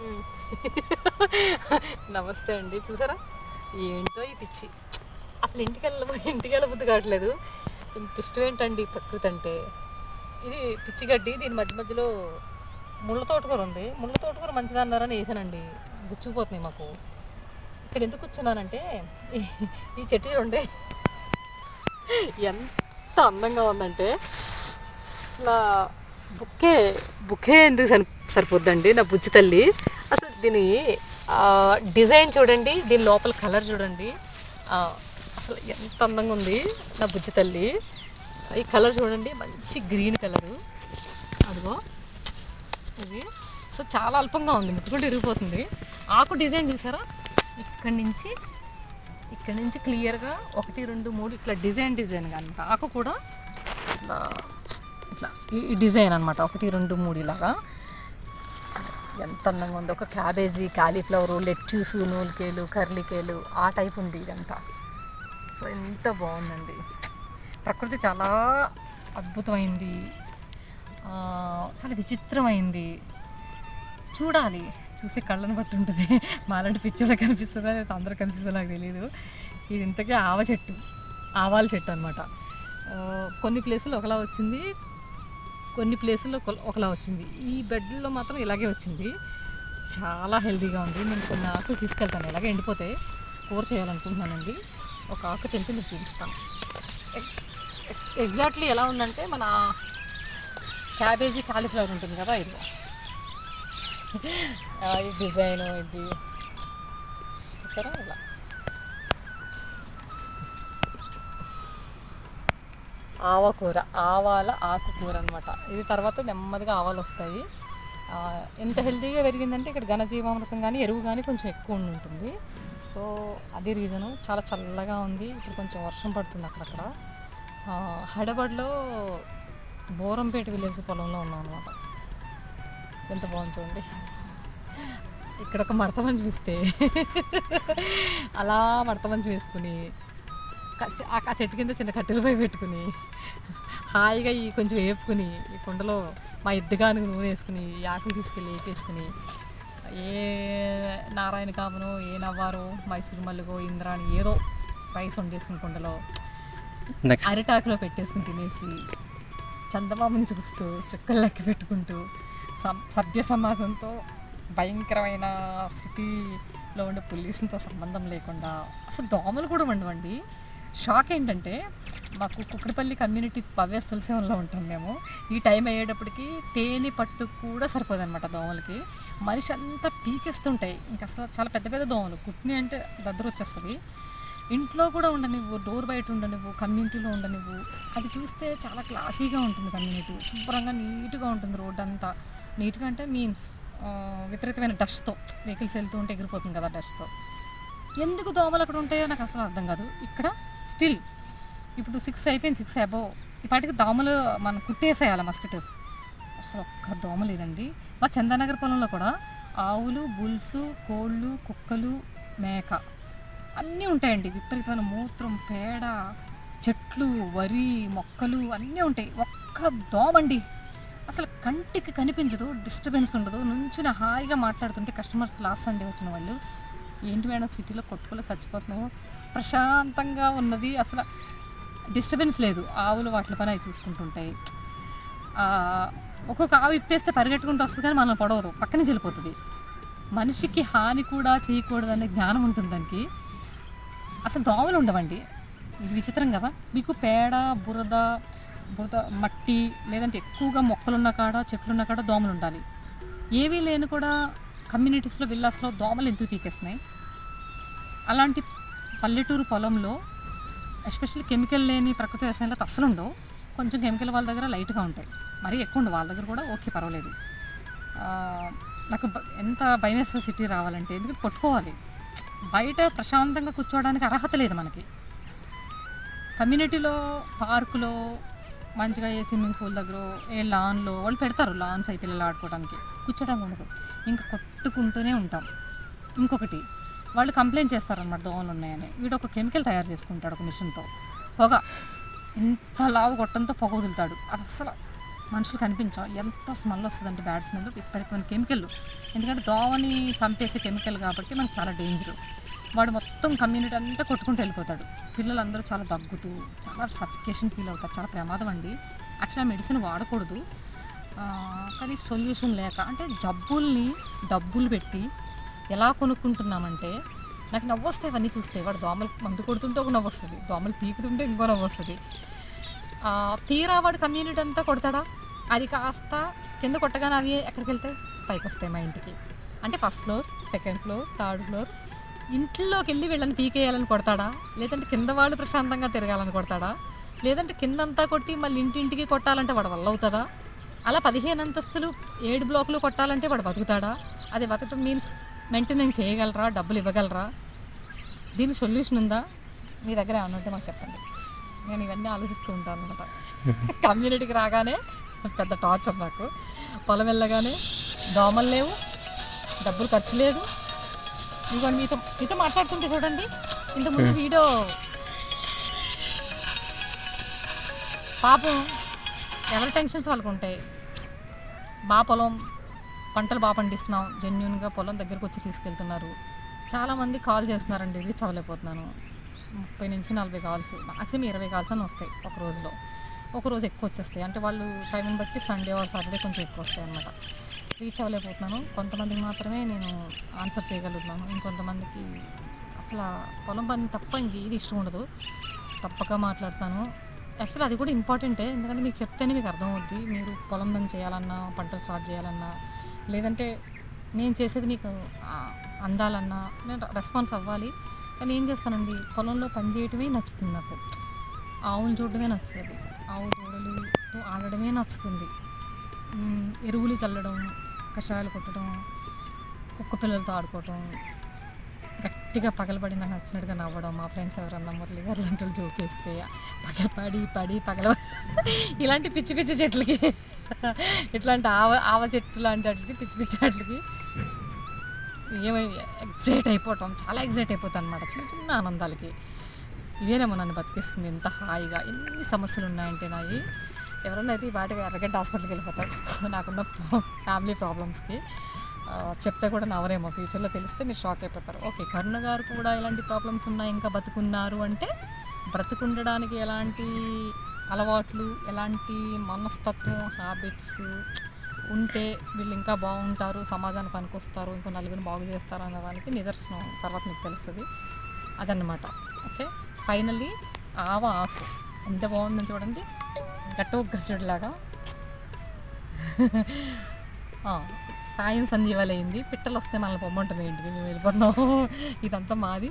నమస్తే అండి చూసారా? ఏంటో ఈ పిచ్చి. అసలు ఇంటికి వెళ్ళబో ఇంటికి వెళ్ళబుద్ధి కావట్లేదు. ఇంత ఇష్టం ఏంటండి ప్రకృతి అంటే? ఇది పిచ్చి గడ్డి దీని మధ్య మధ్యలో ముళ్ళ తోటకూర ఉంది. ముళ్ళ తోటకూర మంచిగా అన్నారని వేసానండి. గుచ్చుకుపోతున్నాయి మాకు. ఇక్కడ ఎందుకు కూర్చున్నానంటే ఈ- చెట్టు చూడండి. ఎంత అందంగా ఉందంటే ఇట్లా బుక్కే బుక్కే ఎందుకు సరి సరిపోద్దండి నా బుజ్జి తల్లి? అసలు దీని డిజైన్ చూడండి దీని లోపల కలర్ చూడండి. అసలు ఎంత అందంగా ఉంది నా బుజ్జి తల్లి. ఈ కలర్ చూడండి మంచి గ్రీన్ కలరు. అదిగో. ఇది. సో చాలా అల్పంగా ఉంది ముట్టుకుంటే ఇరిగిపోతుంది. ఆకు డిజైన్ చూసారా? ఇక్కడి నుంచి ఇక్కడ నుంచి క్లియర్గా ఒకటి రెండు మూడు ఇట్లా డిజైన్ డిజైన్ అనమాట ఆకు కూడా అసలు ఇట్లా ఈ- డిజైన్ అనమాట ఒకటి రెండు మూడు ఇలాగా. ఎంత అందంగా ఉంది. ఒక క్యాబేజీ కాలీఫ్లవరు లెట్యూస్ నూలికేలు కర్లికేలు ఆ టైప్ ఉంది ఇదంతా. సో ఎంత బాగుందండి. ప్రకృతి చాలా అద్భుతమైంది. చాలా విచిత్రమైంది. చూడాలి. చూసి కళ్ళను బట్టి ఉంటుంది మాలాంటి పిచ్చోళ్ళ కనిపిస్తుందా లేదా అందరూ కనిపిస్తుందో నాకు తెలియదు ఇది ఇంతకీ ఆవ చెట్టు. ఆవాల చెట్టు అనమాట కొన్ని ప్లేసులు ఒకలా వచ్చింది. కొన్ని ప్లేసుల్లో ఒకలా వచ్చింది. ఈ బెడ్లో మాత్రం ఇలాగే వచ్చింది. చాలా హెల్తీగా ఉంది. నేను కొన్ని ఆకులు తీసుకెళ్తాను. ఇలాగే ఎండిపోతే స్కోర్ చేయాలనుకుంటున్నానండి. ఒక ఆకు తింటే మీకు చూపిస్తాను. ఎగ్- ఎగ్జాక్ట్లీ ఎలా ఉందంటే మన క్యాబేజీ కాలీఫ్లవర్ ఉంటుంది కదా ఇది. ఈ డిజైన్ ఇది. చూసారా ఇలా? ఆవకూర ఆవాల ఆకుకూర అనమాట ఇది తర్వాత నెమ్మదిగా ఆవాలు వస్తాయి ఎంత హెల్తీగా పెరిగిందంటే ఇక్కడ ఘనజీవామృతం కానీ ఎరువు కానీ కొంచెం ఎక్కువ ఉండి ఉంటుంది. సో అది రీజను. చాలా చల్లగా ఉంది. ఇప్పుడు కొంచెం వర్షం పడుతుంది అక్కడక్కడ. హైదరాబాద్లో బోరంపేట విలేజ్ పొలంలో ఉన్నాం అనమాట ఎంత బాగుంది చూడండి. ఇక్కడ ఒక మడత మంచి వేస్తే. అలా మడత మంచి వేసుకుని ఆ చెట్టు కింద చిన్న కట్టెలపై పెట్టుకుని హాయిగా ఈ కొంచెం వేపుకుని ఈ కుండలో మా ఎద్దుగానికి నూనె వేసుకుని ఈ ఆకులు తీసుకెళ్ళి వేపేసుకుని ఏ నారాయణ కామనో ఏ నవ్వారో మైసూరు మల్లిగో ఇంద్రాణి ఏదో రైస్ వండేసుకుని కుండలో అరిటాకులో పెట్టేసుకుని తినేసి చందమామని చూస్తూ చుక్కలు లెక్క పెట్టుకుంటూ సభ్య సమాజంతో భయంకరమైన సిటీలో ఉండే పొల్యూషన్తో సంబంధం లేకుండా అసలు దోమలు కూడా ఉండవండి షాక్ ఏంటంటే మాకు కుక్కడిపల్లి కమ్యూనిటీ భవ్య తులసివనంలో ఉంటాం మేము. ఈ టైం అయ్యేటప్పటికి తేనె పట్టు కూడా సరిపోదన్నమాట దోమలకి. మనిషి అంతా పీకేస్తుంటాయి. ఇంకా అసలు చాలా పెద్ద పెద్ద దోమలు. కుట్ని అంటే దగ్గర వచ్చేస్తుంది. ఇంట్లో కూడా ఉండనివ్వు డోర్ బయట ఉండనివ్వు కమ్యూనిటీలో ఉండనివ్వు. అది చూస్తే చాలా క్లాసీగా ఉంటుంది కమ్యూనిటీ. శుభ్రంగా నీట్గా ఉంటుంది రోడ్ అంతా నీట్గా అంటే మీన్స్ విపరీతమైన డస్ట్తో. వెహికల్స్ వెళ్తూ ఉంటే ఎగిరిపోతుంది కదా డస్ట్తో. ఎందుకు దోమలు అక్కడ ఉంటాయో నాకు అసలు అర్థం కాదు. ఇక్కడ స్టిల్ ఇప్పుడు సిక్స్ అయిపోయింది సిక్స్ అబో ఇప్పటికి దోమలు మనం కుట్టేసేయాలి మస్కిటోస్ అసలు ఒక్క దోమ లేదండి. మా చందానగర్ పొలంలో కూడా ఆవులు బుల్సు కోళ్ళు కుక్కలు మేక అన్నీ ఉంటాయండి. విపరీతమైన మూత్రం పేడ చెట్లు వరి మొక్కలు అన్నీ ఉంటాయి. ఒక్క దోమండి. అసలు కంటికి కనిపించదు డిస్టర్బెన్స్ ఉండదు. నుంచుని హాయిగా మాట్లాడుతుంటే కస్టమర్స్ లాస్ అండి వచ్చిన వాళ్ళు. ఏంటి మేడం సిటీలో కొట్టుకోలే చచ్చిపోతున్నాము ప్రశాంతంగా ఉన్నది. అసలు డిస్టర్బెన్స్ లేదు. ఆవులు వాటి పని అవి చూసుకుంటుంటాయి ఒక్కొక్క ఆవు ఇప్పేస్తే పరిగెట్టుకుంటూ వస్తుంది కానీ మనల్ని పొడవదు. పక్కనే చెల్లిపోతుంది మనిషికి హాని కూడా చేయకూడదనే జ్ఞానం ఉంటుంది దానికి. అసలు దోమలు ఉండవండి. ఇది విచిత్రం కదా. మీకు పేడ బురద బురద మట్టి లేదంటే ఎక్కువగా మొక్కలున్న కాడ చెట్లున్న కాడ దోమలు ఉండాలి. ఏవీ లేని కూడా కమ్యూనిటీస్లో విల్లాస్లో దోమలు ఎందుకు పీకేస్తున్నాయి? అలాంటి పల్లెటూరు పొలంలో ఎస్పెషల్లీ కెమికల్ లేని ప్రకృతి వ్యవసాయంలో అస్సలు ఉండవు. కొంచెం కెమికల్ వాళ్ళ దగ్గర లైట్గా ఉంటాయి. మరీ ఎక్కువ ఉండవు. వాళ్ళ దగ్గర కూడా ఓకే పర్వాలేదు. నాకు ఎంత భయం వేస్తుంది సిటీ రావాలంటే. ఎందుకంటే కొట్టుకోవాలి. బయట ప్రశాంతంగా కూర్చోవడానికి అర్హత లేదు మనకి. కమ్యూనిటీలో పార్కులో మంచిగా ఏ స్విమ్మింగ్ పూల్ దగ్గర ఏ లాన్లో వాళ్ళు పెడతారు. లాన్స్ అయి పిల్లలు ఆడుకోవడానికి. కూర్చోడానికి ఉండదు. ఇంకా కొట్టుకుంటూనే ఉంటాం. ఇంకొకటి వాళ్ళు కంప్లైంట్ చేస్తారనమాట దోమలు ఉన్నాయని. వీడు ఒక కెమికల్ తయారు చేసుకుంటాడు ఒక మిషన్తో. పొగ ఇంత లావు కొట్టంతో పొగ వదులుతాడు. అది అసలు మనుషులు కనిపించాం ఎంత స్మెల్ వస్తుందంటే బ్యాడ్ స్మెల్ విపరీతమైన కెమికల్. ఎందుకంటే దోమని చంపేసే కెమికల్ కాబట్టి మనకు చాలా డేంజర్. వాడు మొత్తం కమ్యూనిటీ అంతా కొట్టుకుంటూ వెళ్ళిపోతాడు. పిల్లలందరూ చాలా దగ్గుతూ చాలా సఫికేషన్ ఫీల్ అవుతారు. చాలా ప్రమాదం అండి. యాక్చువల్ మెడిసిన్ వాడకూడదు. కానీ సొల్యూషన్ లేక అంటే జబ్బుల్ని డబ్బులు పెట్టి ఎలా కొనుక్కుంటున్నామంటే నాకు నవ్వు వస్తాయి అవన్నీ చూస్తే వాడు దోమలు మందు కొడుతుంటే ఒక నవ్వు వస్తుంది దోమలు పీకుతుంటే ఇంకో నవ్వు వస్తుంది తీరా వాడు కమ్యూనిటీ అంతా కొడతాడా? అది కాస్త కింద కొట్టగానే అవి ఎక్కడికి వెళ్తాయి పైకి వస్తాయి మా ఇంటికి. అంటే first floor second floor third floor. ఇంట్లోకి వెళ్ళి వీళ్ళని పీకేయాలని కొడతాడా? లేదంటే కింద వాళ్ళు ప్రశాంతంగా తిరగాలని కొడతాడా? లేదంటే కిందంతా కొట్టి మళ్ళీ ఇంటింటికి కొట్టాలంటే వాడు వల్ల అవుతుందా అలా పదిహేను అంతస్తులు ఏడు బ్లాకులు కొట్టాలంటే వాడు బతుకుతాడా? అది బతకడం మీన్స్ మెయింటెనెన్స్ చేయగలరా? డబ్బులు ఇవ్వగలరా? దీనికి సొల్యూషన్ ఉందా? మీ దగ్గర ఏమన్నా ఉంటే మాకు చెప్పండి. నేను ఇవన్నీ ఆలోచిస్తూ ఉంటాను అనమాట కమ్యూనిటీకి రాగానే పెద్ద టార్చర్ నాకు పొలం వెళ్ళగానే దోమలు లేవు డబ్బులు ఖర్చు లేదు. ఇదిగోండి మీతో మీతో మాట్లాడుతుంటే చూడండి. ఇంతకుముందు వీడియో పాపం ఎవరి టెన్షన్స్ వాళ్ళకు ఉంటాయి బాగా పొలం పంటలు బాగా పండిస్తున్నాం జెన్యున్గా పొలం దగ్గరకు వచ్చి తీసుకెళ్తున్నారు. చాలామంది కాల్ చేస్తున్నారండి రీచ్ అవ్వలేకపోతున్నాను ముప్పై నుంచి నలభై కాల్స్ మాక్సిమం ఇరవై కాల్స్ అని వస్తాయి ఒక రోజులో. ఒక రోజు ఎక్కువ వచ్చేస్తాయి అంటే వాళ్ళు టైంని బట్టి సండే ఆర్ సాటర్డే కొంచెం ఎక్కువ వస్తాయి అనమాట రీచ్ అవ్వలేకపోతున్నాను కొంతమందికి మాత్రమే నేను ఆన్సర్ చేయగలుగుతున్నాను. ఇంకొంతమందికి అసలు పొలం పని తప్ప ఇంక ఇది ఇష్టం ఉండదు. తప్పక మాట్లాడతాను. యాక్చువల్లీ అది కూడా ఇంపార్టెంటే ఎందుకంటే మీకు చెప్తేనే మీకు అర్థమవుద్ది. మీరు పొలం పని చేయాలన్నా పంటలు స్టార్ట్ చేయాలన్నా లేదంటే నేను చేసేది మీకు అందాలన్నా నేను రెస్పాన్స్ అవ్వాలి. కానీ ఏం చేస్తానండి? పొలంలో పని చేయటమే నచ్చుతుంది నాకు. ఆవులు చూడడమే నచ్చుతుంది. ఆవు దూడలు ఆడడమే నచ్చుతుంది. ఎరువులు చల్లడం కషాయాలు కొట్టడం కుక్క పిల్లలతో ఆడుకోవటం ఇక పగలబడి నాకు నచ్చినట్టుగా నవ్వడం మా ఫ్రెండ్స్ ఎవరన్నా మురళి గారు లాంటి వాళ్ళు జోకేస్తే పగలపడి పడి పగల ఇలాంటి పిచ్చి పిచ్చి చెట్లకి ఇట్లాంటి ఆవ ఆవ చెట్టు లాంటి వాటికి పిచ్చి పిచ్చి వాటికి ఏమై ఎగ్జైట్ అయిపోవటం చాలా ఎగ్జైట్ అయిపోతాను అనమాట చిన్న చిన్న ఆనందాలకి. ఇదేనేమో నన్ను బతికిస్తుంది. ఎంత హాయిగా ఎన్ని సమస్యలు ఉన్నాయంటే నాయి. ఎవరన్నా అయితే ఈ వాటికి ఎర్రగడ్డ హాస్పిటల్కి వెళ్ళిపోతారు. నాకున్న ఫ్యామిలీ ప్రాబ్లమ్స్కి చెప్తే కూడా నవరేమో ఫ్యూచర్లో తెలిస్తే మీరు షాక్ అయిపోతారు. ఓకే కరుణ గారు కూడా ఇలాంటి ప్రాబ్లమ్స్ ఉన్నాయి ఇంకా బతుకున్నారు అంటే బ్రతుకుండడానికి ఎలాంటి అలవాట్లు ఎలాంటి మనస్తత్వం హ్యాబిట్స్ ఉంటే వీళ్ళు ఇంకా బాగుంటారు సమాజానికి పనికొస్తారు ఇంకా నలుగురిని బాగు చేస్తారు అన్న దానికి నిదర్శనం తర్వాత మీకు తెలుస్తుంది. అదన్నమాట. ఓకే ఫైనల్లీ ఆవ ఆకు ఎంత బాగుందని చూడండి. గట్టో గజుడిలాగా ఆ, సాయం సంధ్యవలైంది పిట్టలు వస్తే మనల్ని పొమ్మంటుంది ఏంటిది? మేము వెళ్ళిపోతున్నాం. ఇదంతా మాది.